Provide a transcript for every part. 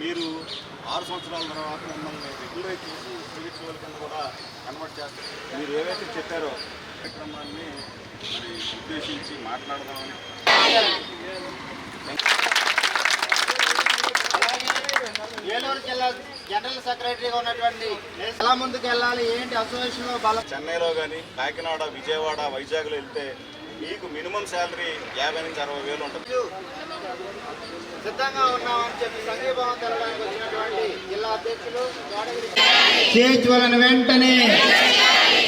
మీరు ఆరు సంవత్సరాల తర్వాత మిమ్మల్ని రెగ్యులరైజ్ చేసి క్రెడిట్ వాళ్ళ కింద కూడా కన్వర్ట్ చేస్తారు. మీరు ఏవైతే చెప్పారో కార్యక్రమాన్ని మరి ఉద్దేశించి మాట్లాడదామని. ఏలూరు జిల్లా జనరల్ సెక్రటరీగా ఉన్నటువంటి ఎలా ముందుకు వెళ్ళాలి? ఏంటి అసోసియేషన్లో బలం? చెన్నైలో కానీ కాకినాడ విజయవాడ వైజాగ్లో వెళ్తే మీకు మినిమం శాలరీ యాభై నుంచి అరవై వేలు ఉంటుంది. సిద్ధంగా ఉన్నామని చెప్పి సంఘీభావం తెలడానికి వచ్చినటువంటి జిల్లా అధ్యక్షులు వెంటనే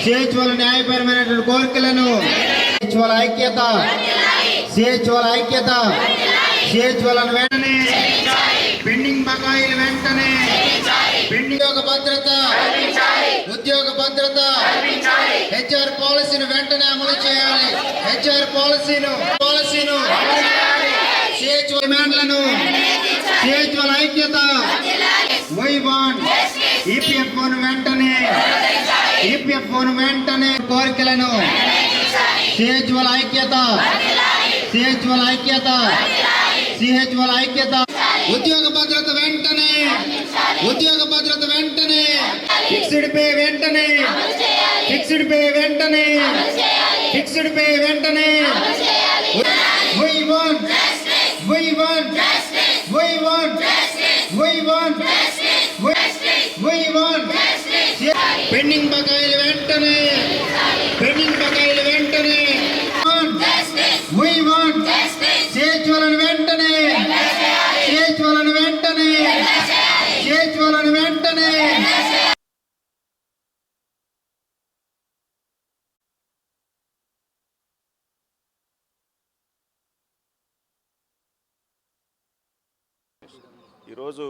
చేర్చువల న్యాయపరమైనటువంటి కోరికలను చేర్చువల ఐక్యత చేర్చువల ఐక్యత చేర్చువలను వెంటనే పెండింగ్ బకాయిలు వెంటనే ఉద్యోగ భద్రత ఉద్యోగ భద్రత హెచ్ఆర్ పాలసీని వెంటనే అమలు చేయాలి. హెచ్ఆర్ పాలసీను పాలసీను డిమాండ్లను చేర్చువల ఐక్యత. వై ఈపీఎఫ్ వెంటనే. ఈపీఎఫ్ వెంటనే కోరికలను. చేర్చువల ఐక్యత. చేర్చువల ఐక్యత. సిహెచ్వల ఐక్యత. ఉద్యోగ భద్రత వెంటనే. ఉద్యోగ భద్రత వెంటనే. ఫిక్స్డ్ పే వెంటనే. ఫిక్స్డ్ పే వెంటనే. ఫిక్స్డ్ పే వెంటనే. పెండింగ్ బకాయిలు వెంటనే. పెండింగ్ బకాయిలు వెంటనే. We వెంటనే. చేర్చువలను వెంటనే. చేర్చువలను వెంటనే. ఈరోజు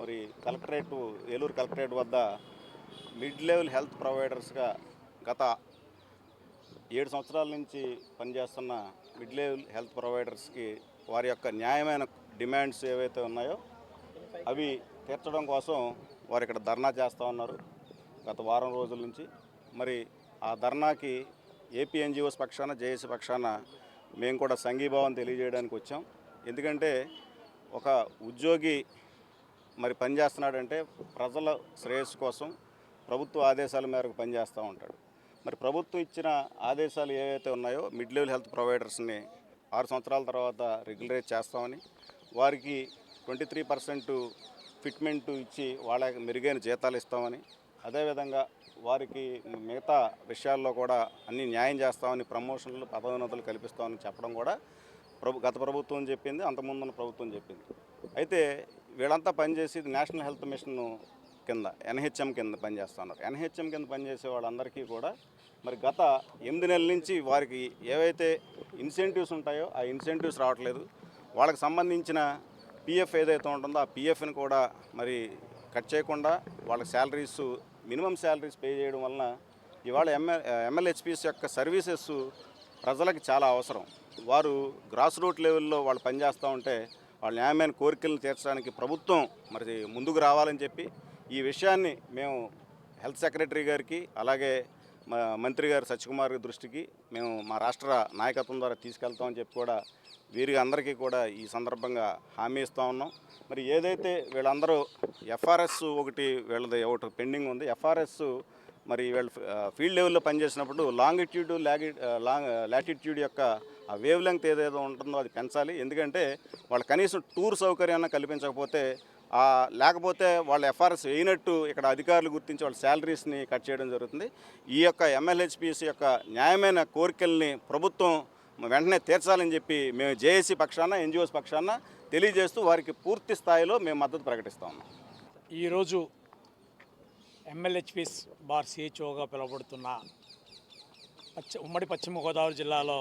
మరి కలెక్టరేట్ ఏలూరు కలెక్టరేట్ వద్ద మిడ్ లెవెల్ హెల్త్ ప్రొవైడర్స్గా గత ఏడు సంవత్సరాల నుంచి పనిచేస్తున్న మిడ్ లెవెల్ హెల్త్ ప్రొవైడర్స్కి వారి యొక్క న్యాయమైన డిమాండ్స్ ఏవైతే ఉన్నాయో అవి తీర్చడం కోసం వారు ఇక్కడ ధర్నా చేస్తూ ఉన్నారు గత వారం రోజుల నుంచి. మరి ఆ ధర్నాకి ఏపీ ఎన్జిఓస్ పక్షాన జేఏసీ పక్షాన మేము కూడా సంఘీభావం తెలియజేయడానికి వచ్చాం. ఎందుకంటే ఒక ఉద్యోగి మరి పనిచేస్తున్నాడంటే ప్రజల శ్రేయస్సు కోసం ప్రభుత్వ ఆదేశాల మేరకు పనిచేస్తూ ఉంటాడు. మరి ప్రభుత్వం ఇచ్చిన ఆదేశాలు ఏవైతే ఉన్నాయో మిడ్ లెవెల్ హెల్త్ ప్రొవైడర్స్ని ఆరు సంవత్సరాల తర్వాత రెగ్యులరైజ్ చేస్తామని వారికి ట్వంటీ త్రీ పర్సెంట్ ఫిట్మెంట్ ఇచ్చి వాళ్ళకి మెరుగైన జీతాలు ఇస్తామని అదేవిధంగా వారికి మిగతా విషయాల్లో కూడా అన్ని న్యాయం చేస్తామని ప్రమోషన్లు పదోన్నతులు కల్పిస్తామని చెప్పడం కూడా ప్రభు గత ప్రభుత్వం చెప్పింది అంతకుముందున్న ప్రభుత్వం చెప్పింది. అయితే వీళ్ళంతా పనిచేసి నేషనల్ హెల్త్ మిషన్ కింద ఎన్హెచ్ఎం కింద పనిచేస్తున్నారు. ఎన్హెచ్ఎం కింద పనిచేసే వాళ్ళందరికీ కూడా మరి గత ఎనిమిది నెలల నుంచి వారికి ఏవైతే ఇన్సెంటివ్స్ ఉంటాయో ఆ ఇన్సెంటివ్స్ రావట్లేదు. వాళ్ళకి సంబంధించిన పిఎఫ్ ఏదైతే ఉంటుందో ఆ పిఎఫ్ని కూడా మరి కట్ చేయకుండా వాళ్ళ శాలరీస్ మినిమం శాలరీస్ పే చేయడం వలన ఇవాళ ఎంఎ ఎంఎల్హెచ్పిస్ యొక్క సర్వీసెస్ ప్రజలకు చాలా అవసరం. వారు గ్రాస్ రూట్ లెవెల్లో వాళ్ళు పనిచేస్తూ ఉంటే వాళ్ళ న్యాయమైన కోరికలను తీర్చడానికి ప్రభుత్వం మరి ముందుకు రావాలని చెప్పి ఈ విషయాన్ని మేము హెల్త్ సెక్రటరీ గారికి అలాగే మంత్రి గారు సత్యకుమార్ దృష్టికి మేము మా రాష్ట్ర నాయకత్వం ద్వారా తీసుకెళ్తామని చెప్పి కూడా వీరి అందరికీ కూడా ఈ సందర్భంగా హామీ ఇస్తూ ఉన్నాం. మరి ఏదైతే వీళ్ళందరూ ఎఫ్ఆర్ఎస్ ఒకటి వీళ్ళది ఒకటి పెండింగ్ ఉంది. ఎఫ్ఆర్ఎస్ మరి వీళ్ళు ఫీల్డ్ లెవెల్లో పనిచేసినప్పుడు లాంగిట్యూడ్ లాగి లాంగ్ లాటిట్యూడ్ యొక్క ఆ వేవ్ లెంగ్త్ ఏదైతే ఉంటుందో అది పెంచాలి. ఎందుకంటే వాళ్ళు కనీసం టూర్ సౌకర్యాన్ని కల్పించకపోతే లేకపోతే వాళ్ళ ఎఫ్ఆర్ఎస్ వేయినట్టు ఇక్కడ అధికారులు గుర్తించి వాళ్ళ శాలరీస్ని కట్ చేయడం జరుగుతుంది. ఈ యొక్క ఎమ్మెల్యేహెచ్పిఎస్ యొక్క న్యాయమైన కోరికల్ని ప్రభుత్వం వెంటనే తీర్చాలని చెప్పి మేము జేఏసీ పక్షాన ఎన్జిఓస్ పక్షాన తెలియజేస్తూ వారికి పూర్తి స్థాయిలో మేము మద్దతు ప్రకటిస్తా. ఉన్నాం ఈరోజు ఎమ్మెల్యేహెచ్పిస్ బార్ సిహెచ్ఓగా పిలువబడుతున్న పశ్చి ఉమ్మడి పశ్చిమ గోదావరి జిల్లాలో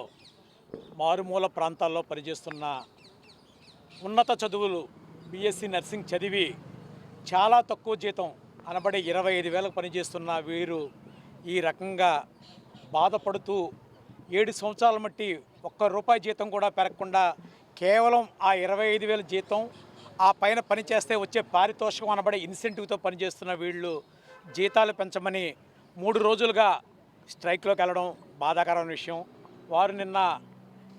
మారుమూల ప్రాంతాల్లో పనిచేస్తున్న ఉన్నత చదువులు బీఎస్సీ నర్సింగ్ చదివి చాలా తక్కువ జీతం అనబడే ఇరవై ఐదు వేలకు పనిచేస్తున్న వీరు ఈ రకంగా బాధపడుతూ ఏడు సంవత్సరాల మట్టి ఒక్క రూపాయి జీతం కూడా పెరగకుండా కేవలం ఆ ఇరవై ఐదు వేల జీతం ఆ పైన పని చేస్తే వచ్చే పారితోషికం అనబడే ఇన్సెంటివ్తో పనిచేస్తున్న వీళ్ళు జీతాలు పెంచమని మూడు రోజులుగా స్ట్రైక్లోకి వెళ్ళడం బాధాకరమైన విషయం. వారు నిన్న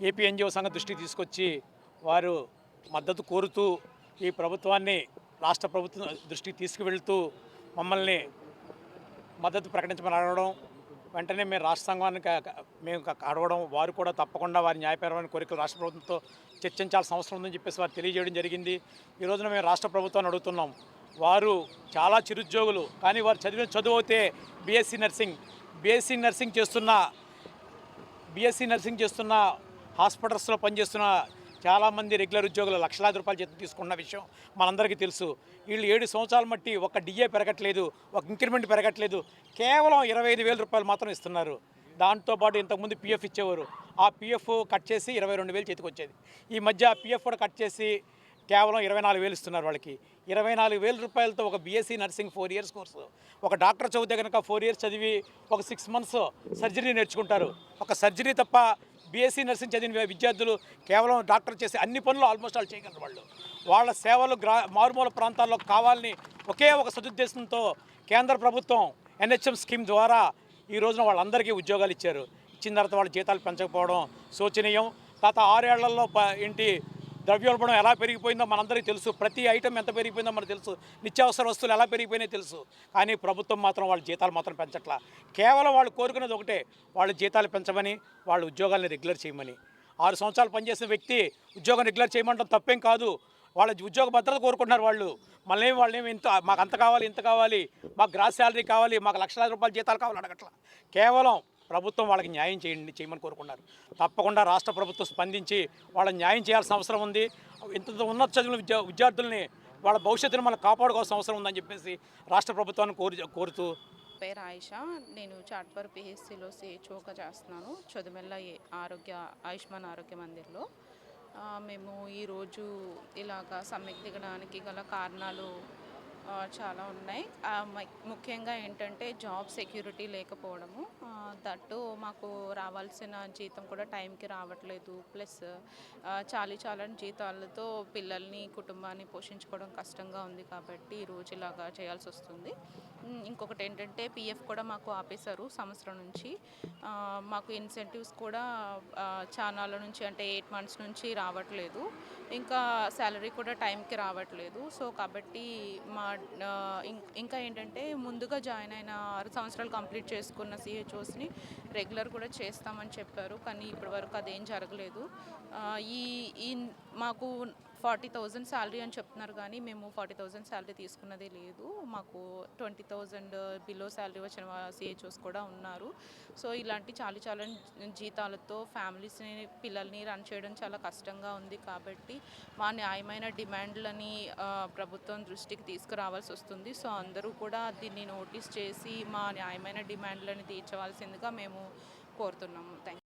ఏపీ ఎన్జిఓ సంఘ దృష్టికి తీసుకొచ్చి వారు మద్దతు కోరుతూ ఈ ప్రభుత్వాన్ని రాష్ట్ర ప్రభుత్వం దృష్టికి తీసుకువెళ్తూ మమ్మల్ని మద్దతు ప్రకటించమని అడగడం వెంటనే మేము రాష్ట్ర సంఘానికి మేము అడగడం వారు కూడా తప్పకుండా వారి న్యాయపరమైన కోరికలు రాష్ట్ర ప్రభుత్వంతో చర్చించాల్సిన అవసరం ఉందని చెప్పేసి వారు తెలియజేయడం జరిగింది. ఈ రోజున మేము రాష్ట్ర ప్రభుత్వాన్ని అడుగుతున్నాం. వారు చాలా చిరుద్యోగులు కానీ వారు చదివిన చదువు అయితే బీఎస్సీ నర్సింగ్ బీఎస్సీ నర్సింగ్ చేస్తున్న బీఎస్సీ నర్సింగ్ చేస్తున్న హాస్పిటల్స్లో పనిచేస్తున్న చాలామంది రెగ్యులర్ ఉద్యోగులు లక్షలాది రూపాయలు జీతం తీసుకున్న విషయం మనందరికీ తెలుసు. వీళ్ళు ఏడు సంవత్సరాలు మట్టి ఒక డిఏ పెరగట్లేదు ఒక ఇంక్రిమెంట్ పెరగట్లేదు కేవలం ఇరవై ఐదు వేల రూపాయలు మాత్రం ఇస్తున్నారు. దాంతోపాటు ఇంతకుముందు పిఎఫ్ ఇచ్చేవారు. ఆ పిఎఫ్ కట్ చేసి ఇరవై రెండు వేలు చేతికి వచ్చేది. ఈ మధ్య ఆ పిఎఫ్ కూడా కట్ చేసి కేవలం ఇరవై నాలుగు వేలు ఇస్తున్నారు వాళ్ళకి. ఇరవై నాలుగు వేల రూపాయలతో ఒక BSc nursing four years course. ఒక డాక్టర్ చదివితే కనుక ఫోర్ ఇయర్స్ చదివి ఒక సిక్స్ మంత్స్ సర్జరీ నేర్చుకుంటారు. ఒక సర్జరీ తప్ప బీఎస్సీ నర్సింగ్ చదివిన విద్యార్థులు కేవలం డాక్టర్ చేసే అన్ని పనులు ఆల్మోస్ట్ వాళ్ళు చేయగలరు వాళ్ళు. వాళ్ళ సేవలు గ్రా మారుమూల ప్రాంతాల్లో కావాలని ఒకే ఒక సదుద్దేశంతో కేంద్ర ప్రభుత్వం ఎన్హెచ్ఎం స్కీమ్ ద్వారా ఈ రోజున వాళ్ళందరికీ ఉద్యోగాలు ఇచ్చారు. ఇచ్చిన తర్వాత వాళ్ళ జీతాలు పెంచకపోవడం శోచనీయం. గత ఆరేళ్ళలో ప- ఏంటి ద్రవ్యోల్బణం ఎలా పెరిగిపోయిందో మనందరికీ తెలుసు. ప్రతి ఐటెం ఎంత పెరిగిపోయిందో మనకు తెలుసు. నిత్యావసర వస్తువులు ఎలా పెరిగిపోయినాయో తెలుసు. కానీ ప్రభుత్వం మాత్రం వాళ్ళ జీతాలు మాత్రం పెంచట్లా. కేవలం వాళ్ళు కోరుకునేది ఒకటే. వాళ్ళ జీతాలు పెంచమని వాళ్ళ ఉద్యోగాలను రెగ్యులర్ చేయమని. ఆరు సంవత్సరాలు పనిచేసిన వ్యక్తి ఉద్యోగం రెగ్యులర్ చేయమంటాం తప్పేం కాదు. వాళ్ళ ఉద్యోగ భద్రత కోరుకుంటున్నారు వాళ్ళు. మళ్ళీ వాళ్ళేమి ఇంత మాకు అంత కావాలి ఇంత కావాలి మాకు గ్రాస్ శాలరీ కావాలి మాకు లక్షలాది రూపాయల జీతాలు కావాలి అడగట్లా. కేవలం ప్రభుత్వం వాళ్ళకి న్యాయం చేయండి చేయమని కోరుకున్నారు. తప్పకుండా రాష్ట్ర ప్రభుత్వం స్పందించి వాళ్ళ న్యాయం చేయాల్సిన అవసరం ఉంది. ఇంత ఉన్నత చదివిన విద్యా విద్యార్థుల్ని వాళ్ళ భవిష్యత్తును మనం కాపాడుకోవాల్సిన అవసరం ఉందని చెప్పేసి రాష్ట్ర ప్రభుత్వాన్ని కోరి కోరుతూ పేరు ఆయుష నేను చాట్వర్ పిహెచ్సిలో చోక చేస్తున్నాను చదుమెల్ల ఏ- ఆరోగ్య ఆయుష్మాన్ ఆరోగ్య మందిర్లో. మేము ఈరోజు ఇలాగ సమ్మెకు దిగడానికి గల కారణాలు చాలా ఉన్నాయి. ముఖ్యంగా ఏంటంటే జాబ్ సెక్యూరిటీ లేకపోవడము దట్టు మాకు రావాల్సిన జీతం కూడా టైంకి రావట్లేదు. ప్లస్ చాలీ చాలని జీతాలతో పిల్లల్ని కుటుంబాన్ని పోషించుకోవడం కష్టంగా ఉంది కాబట్టి ఈ రోజు ఇలాగా చేయాల్సి వస్తుంది. ఇంకొకటి ఏంటంటే పిఎఫ్ కూడా మాకు ఆపేశారు సంవత్సరం నుంచి. మాకు ఇన్సెంటివ్స్ కూడా చానాల నుంచి అంటే ఎయిట్ మంత్స్ నుంచి రావట్లేదు. ఇంకా శాలరీ కూడా టైంకి రావట్లేదు. సో కాబట్టి మా ఇంకా ఏంటంటే ముందుగా జాయిన్ అయిన ఆరు సంవత్సరాలు కంప్లీట్ చేసుకున్న సిహెచ్ఓస్ని రెగ్యులర్ కూడా చేస్తామని చెప్పారు. కానీ ఇప్పటివరకు అదేం జరగలేదు. ఈ ఈ మాకు ఫార్టీ థౌజండ్ శాలరీ అని చెప్తున్నారు కానీ మేము ఫార్టీ థౌజండ్ శాలరీ తీసుకున్నదే లేదు. మాకు ట్వంటీ థౌజండ్ బిలో శాలరీ వచ్చిన సిహెచ్ఓస్ కూడా ఉన్నారు. సో ఇలాంటి చాలా చాలా జీతాలతో ఫ్యామిలీస్ని పిల్లల్ని రన్ చేయడం చాలా కష్టంగా ఉంది కాబట్టి మా న్యాయమైన డిమాండ్లని ప్రభుత్వం దృష్టికి తీసుకురావాల్సి వస్తుంది. సో అందరూ కూడా దీన్ని నోటీస్ చేసి మా న్యాయమైన డిమాండ్లని తీర్చవలసిందిగా మేము కోరుతున్నాము. థ్యాంక్